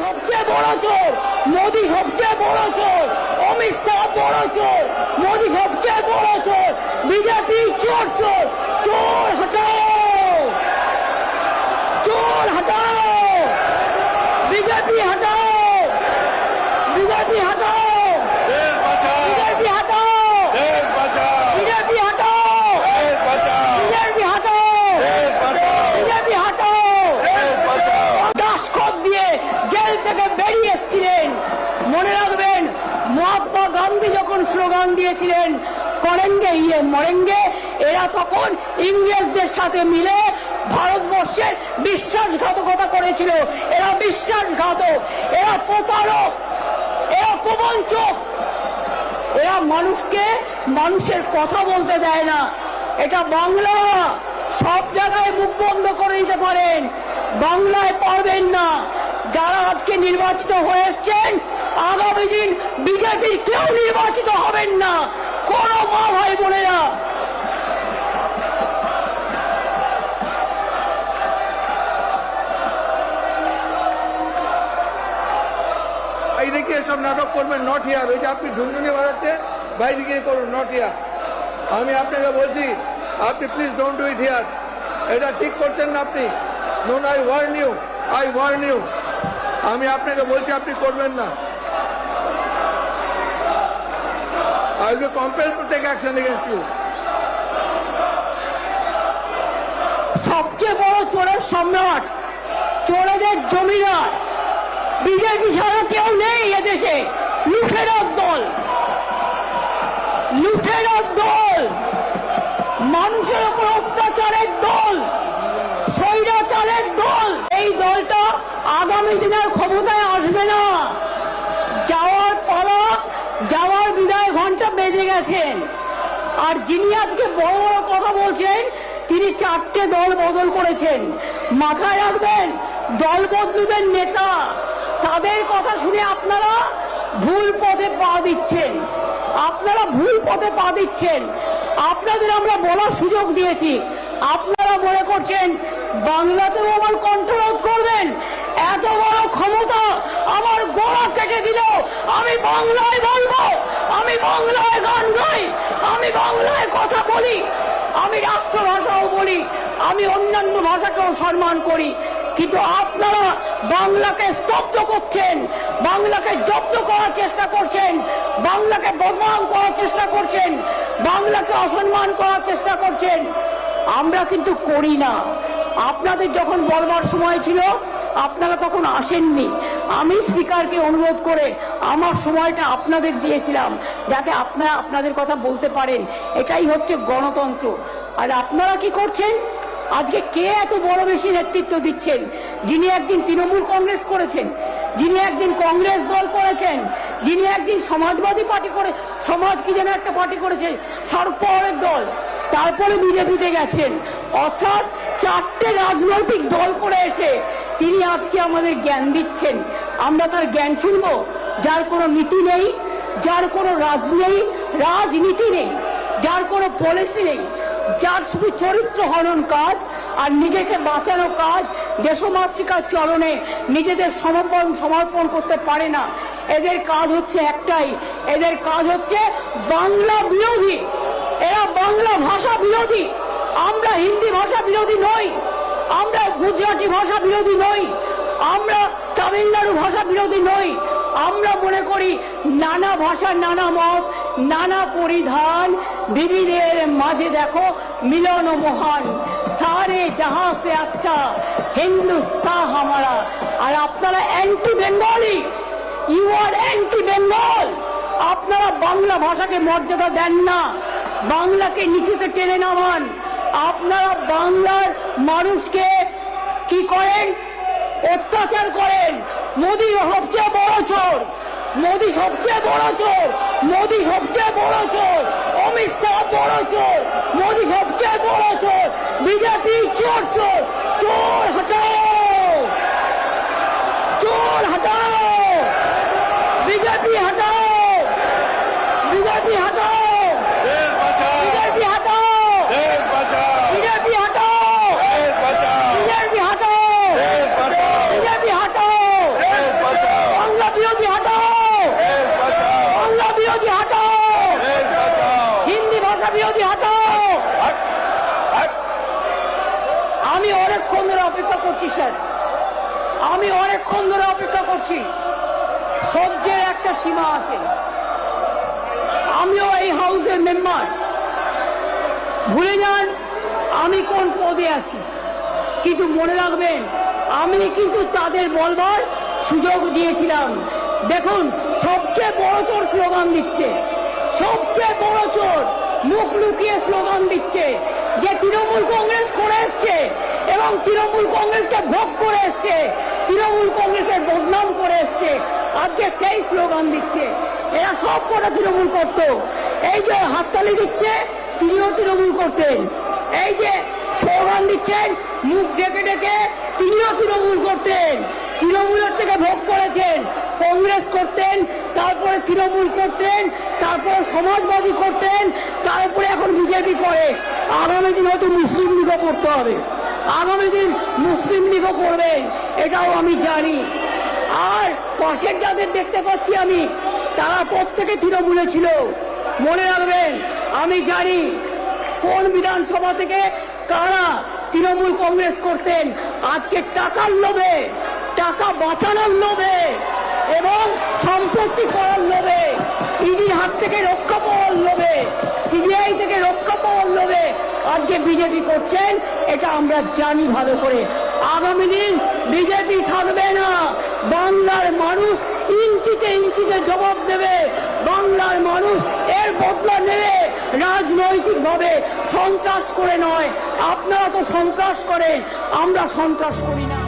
সবচেয়ে বড় চোর, মোদি সবচেয়ে বড় চোর, অমিত শাহ বড় চোর, মোদি সবচেয়ে বড় চোর, বিজেপি চোর চোর চোর করেঙ্গে ইয়ে মরেঙ্গে এরা তখন ইংরেজদের সাথে মিলে ভারতবর্ষের বিশ্বাসঘাতকতা করেছিল। এরা বিশ্বাসঘাতক, এরা প্রতারক, এরা প্রবঞ্চক। এরা মানুষকে মানুষের কথা বলতে দেয় না। এটা বাংলা। সব জায়গায় মুখ বন্ধ করে দিতে পারেন। বাংলায় পারবেন না। যারা আজকে নির্বাচিত হয়ে এসছেন, আগামী দিন বিজেপির কেউ নির্বাচিত হবেন না। কোন মা ভাই বোনেরা। এই দেখে এসব নাটক করবেন নট হিয়ার ওই যে আপনি ঝুনঝুনি বাজাচ্ছে বাইরে গিয়ে করুন নট হিয়ার আমি আপনাকে বলছি, আপনি please don't do it here এটা ঠিক করছেন না আপনি। Known I warn you I warn you আমি আপনাকে বলছি, আপনি করবেন না। I will be compel to take action against you সবচেয়ে বড় চোরের সম্রাট, চোরেদের জমিদার, বিজেপি ছাড়া কেউ নেই এদেশে। লুঠেরার দল লুঠেরার দল, মানুষের উপর অত্যাচারের দল, স্বৈরাচারের দল। এই দলটা আগামী দিনের ক্ষমতায় আসবে না। গেছেন আর যিনি আজকে বড় বড় কথা বলছেন, তিনি চারটে দল বদল করেছেন। মাথায় রাখবেন, দল বদলুদের নেতা, তাদের কথা শুনে আপনারা ভুল পথে পা দিচ্ছেন। আপনারা ভুল পথে পা দিচ্ছেন। আপনাদের আমরা বলার সুযোগ দিয়েছি। আপনারা মনে করছেন বাংলাতেও আমার কন্ট্রোল করবেন? এত বড় ক্ষমতা আমার গোড়া কেটে দিল। আমি বাংলায় বলব, আমি বাংলায় গান গাই, আমি বাংলায় কথা বলি, আমি রাষ্ট্রভাষাও বলি, আমি অন্যান্য ভাষাকেও সম্মান করি। কিন্তু আপনারা বাংলাকে স্তব্ধ করছেন, বাংলাকে জব্দ করার চেষ্টা করছেন, বাংলাকে বদনাম করার চেষ্টা করছেন, বাংলাকে অসম্মান করার চেষ্টা করছেন। আমরা কিন্তু করি না। আপনাদের যখন বলবার সময় ছিল, আপনারা তখন আসেননি। আমি স্পিকারকে অনুরোধ করে আমার সময়টা আপনাদের দিয়েছিলাম, যাতে আপনারা আপনাদের কথা বলতে পারেন। এটাই হচ্ছে গণতন্ত্র। আর আপনারা কি করছেন? আজকে কে এত বড় বেশি নেতৃত্ব দিচ্ছেন? যিনি একদিন তৃণমূল কংগ্রেস করেছেন, যিনি একদিন কংগ্রেস দল করেছেন, যিনি একদিন সমাজবাদী পার্টি করে, সমাজ কি যেন একটা পার্টি শারদ পাওয়ারের দল। তারপরে বিজেপিতে গেছেন। অর্থাৎ চারটে রাজনৈতিক দল করে এসে তিনি আজকে আমাদের জ্ঞান দিচ্ছেন। আমরা তার জ্ঞান শুনব। যার কোনো নীতি নেই, যার কোনো রাজ নেই, রাজনীতি নেই, যার কোনো পলিসি নেই, যার শুধু চরিত্র হনন কাজ আর নিজেকে বাঁচানো কাজ, দেশমাতৃকার চরণে নিজেদের সমর্পণ সমর্পণ করতে পারে না। এদের কাজ হচ্ছে একটাই। এদের কাজ হচ্ছে বাংলা বিরোধী। এরা বাংলা ভাষা বিরোধী। আমরা হিন্দি ভাষা বিরোধী নই। আমরা গুজরাটি ভাষা বিরোধী নই। আমরা তামিলনাড়ু ভাষা বিরোধী নই। আমরা মনে করি নানা ভাষার নানা মত, নানা পরিধান। বিবিধের মাঝে দেখো মিলন মহান। সারে জাহা সে আচ্ছা হিন্দুস্তা হামারা। আর আপনারা anti Bengali you are anti Bengal আপনারা বাংলা ভাষাকে মর্যাদা দেন না। বাংলাকে নিচেতে টেনে নামান আপনারা বাংলার মানুষকে কি করেন? অত্যাচার করেন। মোদি সবচেয়ে বড় চোর। মোদি সবচেয়ে বড় চোর। মোদি সবচেয়ে বড় চোর। অমিত শাহ বড় চোর। মোদি সবচেয়ে বড় চোর। বিজেপি চোর চোর। চোর হটাও আমি অনেকক্ষণ ধরে অপেক্ষা করছি। সহ্যের একটা সীমা আছে। আমিও এই হাউসের মেম্বার। ভুলে যান, আমি কোন পদে আছি। কিন্তু মনে রাখবেন, আমি কিন্তু তাদের বলবার সুযোগ দিয়েছিলাম। দেখুন, সবচেয়ে বড় চোর স্লোগান দিচ্ছে। সবচেয়ে বড় চোর মুখ লুকিয়ে স্লোগান দিচ্ছে যে তৃণমূল কংগ্রেস করে এসছে এবং তৃণমূল কংগ্রেসকে ভোগ করে এসছে তৃণমূল কংগ্রেসের বদনাম করে এসছে আজকে সেই স্লোগান দিচ্ছে। এরা সব কটা তৃণমূল করত। এই যে হাততালি দিচ্ছে, তিনিও তৃণমূল করতেন। এই যে স্লোগান দিচ্ছেন, মুখ ডেকে ডেকে তিনিও তৃণমূল করতেন। তৃণমূলের থেকে ভোগ করেছেন, কংগ্রেস করতেন, তারপরে তৃণমূল করতেন, তারপর সমাজবাদী করতেন, তারপরে এখন বিজেপি করে। আগামী দিন হয়তো মুসলিম লীগও করতে হবে। আগামী দিন মুসলিম লীগও করবেন এটাও আমি জানি। আর পাশের যাদের দেখতে পাচ্ছি আমি, তারা প্রত্যেকে তৃণমূলে ছিল। মনে রাখবেন, আমি জানি কোন বিধানসভা থেকে কারা তৃণমূল কংগ্রেস করতেন। আজকে টাকার লোভে, টাকা বাঁচানোর লোভে এবং সম্পত্তি করার লোভে, ইডির হাত থেকে রক্ষা পাওয়ার লোভে, সিবিআই থেকে রক্ষা পাওয়ার লোভে আজকে বিজেপি করছেন, এটা আমরা জানি ভালো করে। আগামী দিন বিজেপি থাকবে না। বাংলার মানুষ ইঞ্চিতে ইঞ্চিতে জবাব দেবে। বাংলার মানুষ এর বদলা নেবে। রাজনৈতিকভাবে সন্ত্রাস করে নয়। আপনারা তো সন্ত্রাস করেন, আমরা সন্ত্রাস করি না।